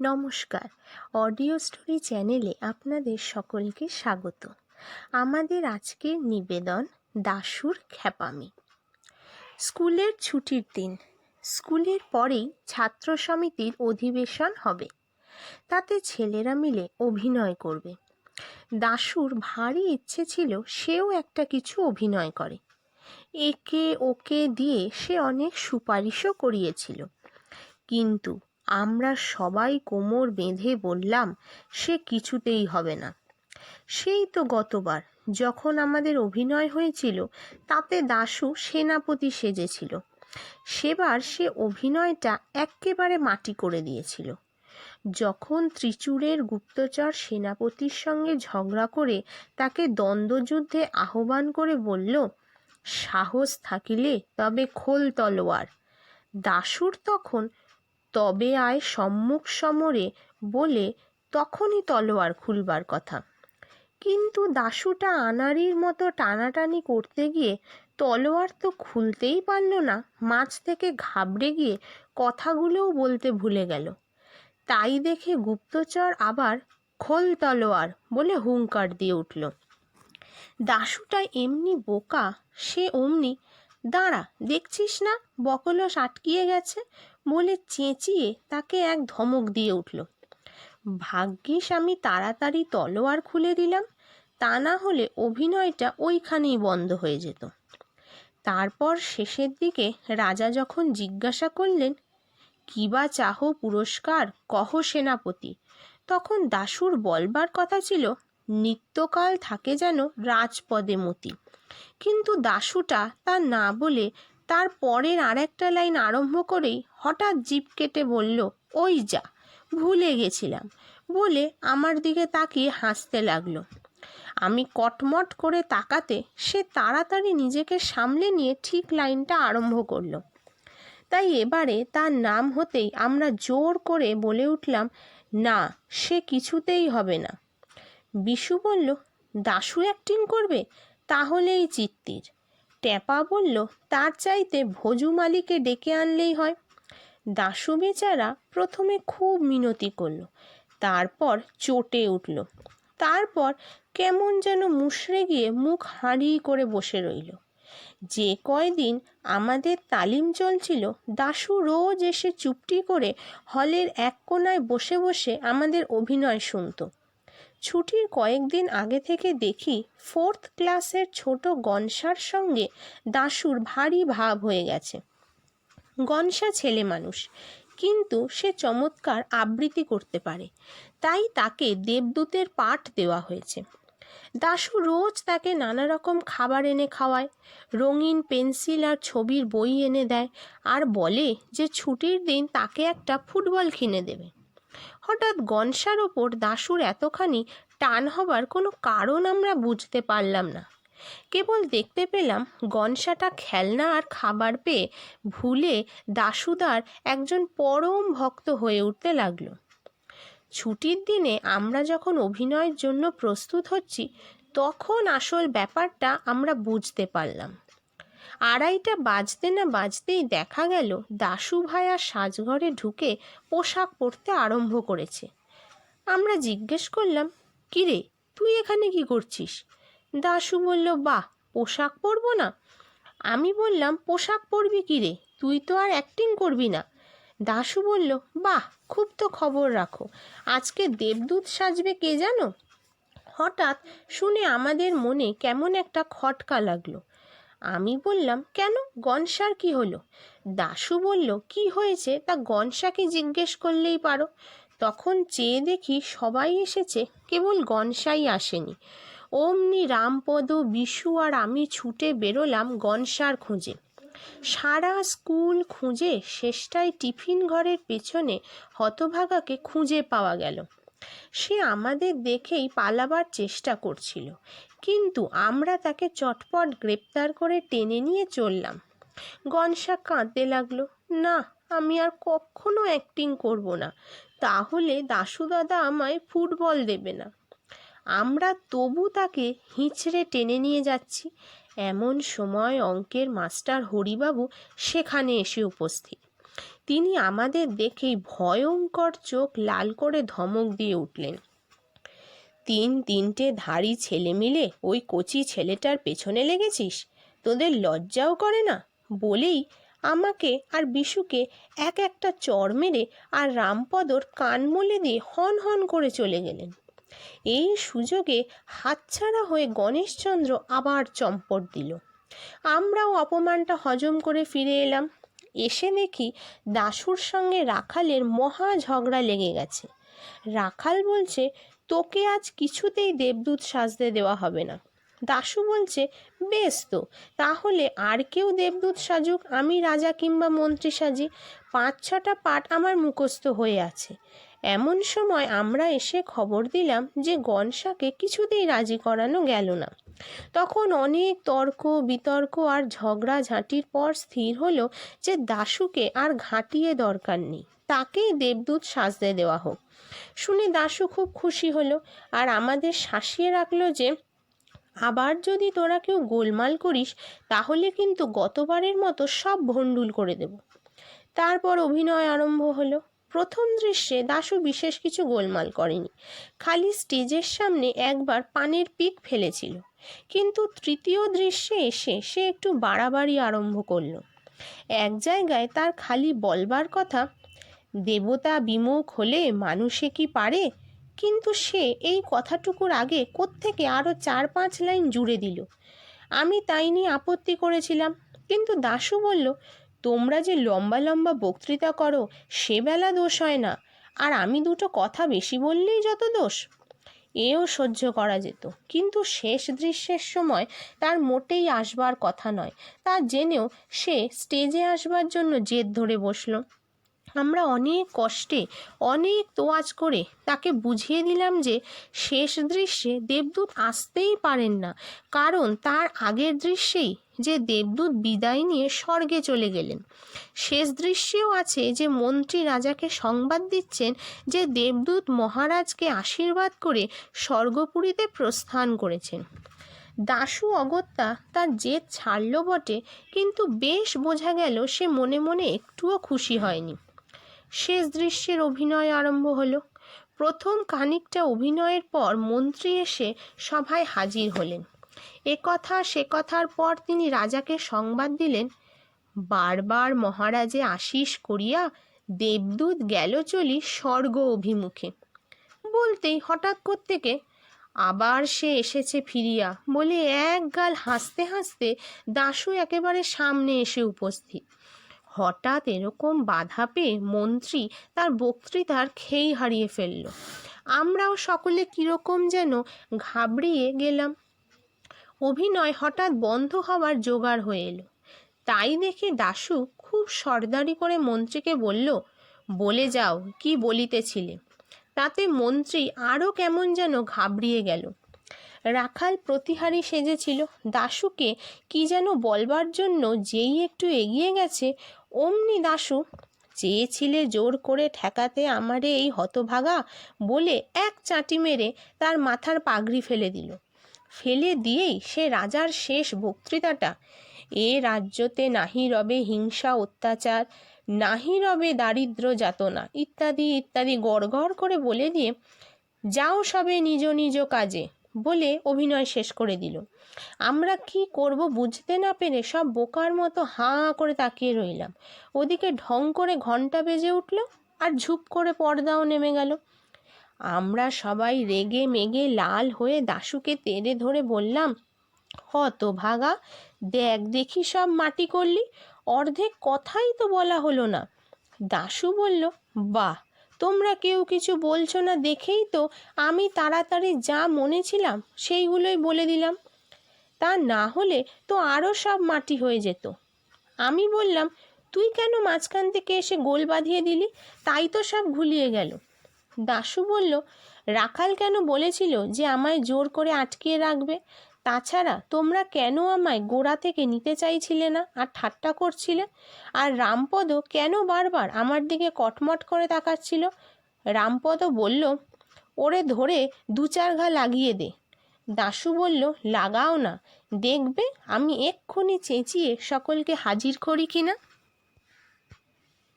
নমস্কার। Audio story চ্যানেলে আপনাদের সকলকে স্বাগত। আমাদের আজকের নিবেদন দাশুর খ্যাপামি। স্কুলের ছুটির দিন। স্কুলের পরেই ছাত্র সমিতির অধিবেশন হবে। তাতে ছেলেরা মিলে অভিনয় করবে। দাশুর ভারী ইচ্ছে ছিল সেও একটা কিছু অভিনয় করে। একে ওকে দিয়ে সে অনেক সুপারিশও করিয়েছিল। কিন্তু আমরা সবাই কোমর বেঁধে বললাম, সে কিছুতেই হবে না। সেই তো গতবার, যখন আমাদের অভিনয় হয়েছিল, তাতে দাশু সেনাপতি সেজেছিল। সেবার সে অভিনয়টা এক্কেবারে মাটি করে দিয়েছিল। যখন ত্রিচুরের গুপ্তচর সেনাপতির সঙ্গে ঝগড়া করে তাকে দ্বন্দ্বযুদ্ধে আহ্বান করে বলল, সাহস থাকিলে তবে খোল তলোয়ার। দাশুর তখন তবে আয় সম্মুখ সমরে বলে তখনই তলোয়ার খুলবার কথা। কিন্তু দাশুটা আনাড়ির মতো টানাটানি করতে গিয়ে তলোয়ার তো খুলতেই পারল না, মাছ থেকে ঘাবড়ে গিয়ে কথাগুলোও বলতে ভুলে গেল। তাই দেখে গুপ্তচর আবার খোল তলোয়ার বলে হুঙ্কার দিয়ে উঠল। দাশুটা এমনি বোকা, সে অমনি, দাঁড়া, দেখছিস না, বকলস আটকিয়ে গেছে বলে চেঁচিয়ে তাকে এক ধমক দিয়ে উঠল। ভাগ্যিস আমি তাড়াতাড়ি তলোয়ার খুলে দিলাম, তা না হলে অভিনয়টা ওইখানেই বন্ধ হয়ে যেত। তারপর শেষের দিকে রাজা যখন জিজ্ঞাসা করলেন, কি বা চাহ পুরস্কার, কহ সেনাপতি? তখন দাশুর বলবার কথা ছিল, নিত্যকাল থাকে যেন রাজপদে মতি। কিন্তু দাশুটা তা না বলে তার পরের আর একটা লাইন আরম্ভ করেই হঠাৎ জিপ কেটে বলল, ওই যা, ভুলে গেছিলাম। বলে আমার দিকে তাকিয়ে হাসতে লাগল। আমি কটমট করে তাকাতে সে তাড়াতাড়ি নিজেকে সামলে নিয়ে ঠিক লাইনটা আরম্ভ করল। তাই এবারে তার নাম হতেই আমরা জোর করে বলে উঠলাম, না, সে কিছুতেই হবে না। বিশু বলল, দাশু অ্যাক্টিং করবে? তাহলেই চিত্তির। ট্যাপা বলল, তার চাইতে ভোজু মালিকে ডেকে আনলেই হয়। দাশু বেচারা প্রথমে খুব মিনতি করল, তারপর চটে উঠল, তারপর কেমন যেন মুশড়ে গিয়ে মুখ হাঁড়ি করে বসে রইল। যে কয়দিন আমাদের তালিম চলছিল, দাশু রোজ এসে চুপটি করে হলের এক কোনায় বসে বসে আমাদের অভিনয় শুনতো। ছুটির কয়েকদিন আগে থেকে দেখি ফোর্থ ক্লাসের ছোট গনসার সঙ্গে দাশুর ভারী ভাব হয়ে গেছে। গনসা ছেলে মানুষ, কিন্তু সে চমৎকার আবৃত্তি করতে পারে। তাই তাকে দেবদূতের পাঠ দেওয়া হয়েছে। দাশু রোজ তাকে নানা রকম খাবার এনে খাওয়ায়, রঙিন পেন্সিল আর ছবির বই এনে দেয়, আর বলে যে ছুটির দিন তাকে একটা ফুটবল কিনে দেবে। হঠাৎ গনসার ওপর দাশুর এতখানি টান হবার কোনো কারণ আমরা বুঝতে পারলাম না। কেবল দেখতে পেলাম গনসাটা খেলনা আর খাবার পেয়ে ভুলে দাশুদার একজন পরম ভক্ত হয়ে উঠতে লাগল। ছুটির দিনে আমরা যখন অভিনয়ের জন্য প্রস্তুত হচ্ছি, তখন আসল ব্যাপারটা আমরা বুঝতে পারলাম। আড়াইটা বাজতে না বাজতেই দেখা গেল দাশু ভাইয়া সাজঘরে ঢুকে পোশাক পরতে আরম্ভ করেছে। আমরা জিজ্ঞেস করলাম, কিরে, তুই এখানে কি করছিস? দাশু বলল, বাহ, পোশাক পরবো না। আমি বললাম, পোশাক পরবি কিরে? তুই তো আর অ্যাক্টিং করবি না। দাশু বলল, বাহ, খুব তো খবর রাখো। আজকে দেবদূত সাজবে কে জানো? হঠাৎ শুনে আমাদের মনে কেমন একটা খটকা লাগল। আমি বললাম, কেন? গনসার কি হলো? দাশু বলল, কি হয়েছে? তা গনসাকে জিজ্ঞেস করলেই পারো। তখন চেয়ে দেখি সবাই এসেছে, কেবল গনসাই আসেনি। অমনি রামপদ, বিশু আর আমি ছুটে বেরোলাম গনসার খুঁজে। সারা স্কুল খুঁজে শেষটায় টিফিন ঘরের পেছনে হতভাগাকে খুঁজে পাওয়া গেল। সে আমাদের দেখেই পালাবার চেষ্টা করছিল। কিন্তু আমরা তাকে চটপট গ্রেপ্তার করে টেনে নিয়ে চললাম। গনসা কাঁদতে লাগল, না, আমি আর কখনো অ্যাক্টিং করব না। তাহলে দাশুদাদা আমায় ফুটবল দেবে না। আমরা তবু তাকে হিঁচড়ে টেনে নিয়ে যাচ্ছি। এমন সময় অঙ্কের মাস্টার হরিবাবু সেখানে এসে উপস্থিত। তিনি আমাদের দেখেই ভয়ঙ্কর চোখ লাল করে ধমক দিয়ে উঠলেন। তিন তিনটে ধাড়ি ছেলে মিলে ওই কচি ছেলেটার পেছনে লেগেছিস? তোদের লজ্জাও করে না? বলেই আমাকে আর বিশুকে এক একটা চর মেরে আর রামপদর কান মলে দিয়ে হন হন করে চলে গেলেন। এই সুযোগে হাতছাড়া হয়ে গণেশচন্দ্র আবার চম্পট দিল। আমরাও অপমানটা হজম করে ফিরে এলাম। এসে দেখি দাশুর সঙ্গে রাখালের মহা ঝগড়া লেগে গেছে। রাখাল বলছে, তোকে আজ কিছুতেই দেবদূত সাজতে দেওয়া হবে না। দাশু বলছে, বেশ তো, তাহলে আর কেউ দেবদূত সাজুক, আমি রাজা কিংবা মন্ত্রী সাজি। পাঁচ ছটা পাঠ আমার মুখস্থ হয়ে আছে। এমন সময় আমরা এসে খবর দিলাম যে গনসাকে কিছুতেই রাজি করানো গেল না। তখন অনেক তর্ক, বিতর্ক আর ঝগড়া ঝাঁটির পর স্থির হলো যে দাশুকে আর ঘাঁটিয়ে দরকার নেই। তাকেই দেবদূত সাজতে দেওয়া হোক। শুনে দাশু খুব খুশি হলো আর আমাদের শাসিয়ে রাখল যে, আবার যদি তোরা কেউ গোলমাল করিস, তাহলে কিন্তু গতবারের মতো সব ভণ্ডুল করে দেব। তারপর অভিনয় আরম্ভ হলো। প্রথম দৃশ্যে দাশু বিশেষ কিছু গোলমাল করেনি। খালি স্টেজের সামনে একবার পানের পিক ফেলেছিল। কিন্তু তৃতীয় দৃশ্যে এসে সে একটু বাড়াবাড়ি আরম্ভ করল। এক জায়গায় তার খালি বলবার কথা, দেবতা বিমুখ হলে মানুষে কি পারে? কিন্তু সে এই কথাটুকুর আগে কোত্থেকে আরও চার পাঁচ লাইন জুড়ে দিল। আমি তাই নিয়ে আপত্তি করেছিলাম। কিন্তু দাশু বলল তোমরা যে লম্বা লম্বা বক্তৃতা করো, সে বেলা দোষ হয় না। আর আমি দুটো কথা বেশি বললেই যত দোষ। এও সহ্য করা যেত। কিন্তু শেষ দৃশ্যের সময় তার মোটেই আসবার কথা নয়। তা জেনেও সে স্টেজে আসবার জন্য জেদ ধরে বসল। আমরা অনেক কষ্টে, অনেক তোয়াজ করে তাকে বুঝিয়ে দিলাম যে শেষ দৃশ্যে দেবদূত আসতেই পারেন না। কারণ তার আগের দৃশ্যেই যে দেবদূত বিদায় নিয়ে স্বর্গে চলে গেলেন। শেষ দৃশ্যেও আছে যে মন্ত্রী রাজাকে সংবাদ দিচ্ছেন যে দেবদূত মহারাজকে আশীর্বাদ করে স্বর্গপুরীতে প্রস্থান করেছেন। দাশু অগত্যা তার জেদ ছাড়ল বটে, কিন্তু বেশ বোঝা গেল সে মনে মনে একটুও খুশি হয়নি। শেষ দৃশ্যের অভিনয় আরম্ভ হলো। প্রথম খানিকটা অভিনয়ের পর মন্ত্রী এসে সভায় হাজির হলেন। এ কথা, সে কথার পর তিনি রাজাকে সংবাদ দিলেন, বারবার মহারাজে আশিস করিয়া দেবদূত গেল চলি স্বর্গ অভিমুখে। বলতেই হঠাৎ থেকে আবার সে এসেছে ফিরিয়া বলে এক গাল হাসতে হাসতে দাশু একেবারে সামনে এসে উপস্থিত। হঠাৎ এরকম বাধা পেয়ে মন্ত্রী তার বক্তৃতার খেই হারিয়ে ফেলল। আমরাও সকলে কীরকম যেন ঘাবড়িয়ে গেলাম। অভিনয় হঠাৎ বন্ধ হওয়ার জোগাড় হয়ে এলো। তাই দেখে দাশু খুব সর্দারি করে মন্ত্রীকে বলল, বলে যাও, কি বলিতেছিলে? তাতে মন্ত্রী আরও কেমন যেন ঘাবড়িয়ে গেল। রাখাল প্রতিহারী সেজেছিল, দাশুকে কি যেন বলবার জন্য যেই একটু এগিয়ে গেছে, অমনি দাশু, চেয়েছিলে জোর করে ঠেকাতে আমারে এই হতভাগা? বলে এক চাটি মেরে তার মাথার পাগড়ি ফেলে দিল। ফেলে দিয়েই সে রাজার শেষ বক্তৃতাটা, এ রাজ্যতে নাহি রবে হিংসা, অত্যাচার, নাহি রবে দারিদ্র যাতনা। ইত্যাদি ইত্যাদি গড় করে বলে দিয়ে, যাও সবে নিজ নিজ কাজে। বলে অভিনয় শেষ করে দিল। আমরা কি করব বুঝতে না পেরে সব বোকার মতো হাঁ করে তাকিয়ে রইলাম। ওদিকে ঢং করে ঘণ্টা বেজে উঠল আর ঝুপ করে পর্দাও নেমে গেল। আমরা সবাই রেগে মেগে লাল হয়ে দাশুকে তেড়ে ধরে বললাম হত ভাগা দেখ দেখি সব মাটি করলি। অর্ধেক কথাই তো বলা হলো না। দাশু বলল, বাহ তোমরা কেউ কিছু বলছো না দেখেই তো আমি তাড়াতাড়ি যা মনে ছিলাম সেইগুলোই বলে দিলাম। তা না হলে তো আরও সব মাটি হয়ে যেত। আমি বললাম, তুই কেন মাঝখান থেকে এসে গোল বাঁধিয়ে দিলি? তাই তো সব ঘুলিয়ে গেল। দাশু বলল, রাখাল কেন বলেছিল যে আমায় জোর করে আটকিয়ে রাখবে? তাছাড়া তোমরা কেন আমায় গোড়া থেকে নিতে চাইছিলে না আর ঠাট্টা করছিলে? আর রামপদ কেন বারবার আমার দিকে কটমট করে তাকাচ্ছিল? রামপদ বলল, ওরে ধরে দু চার ঘা লাগিয়ে দে। দাশু বলল, লাগাও না। দেখবে আমি এক্ষুনি চেঁচিয়ে সকলকে হাজির করি কিনা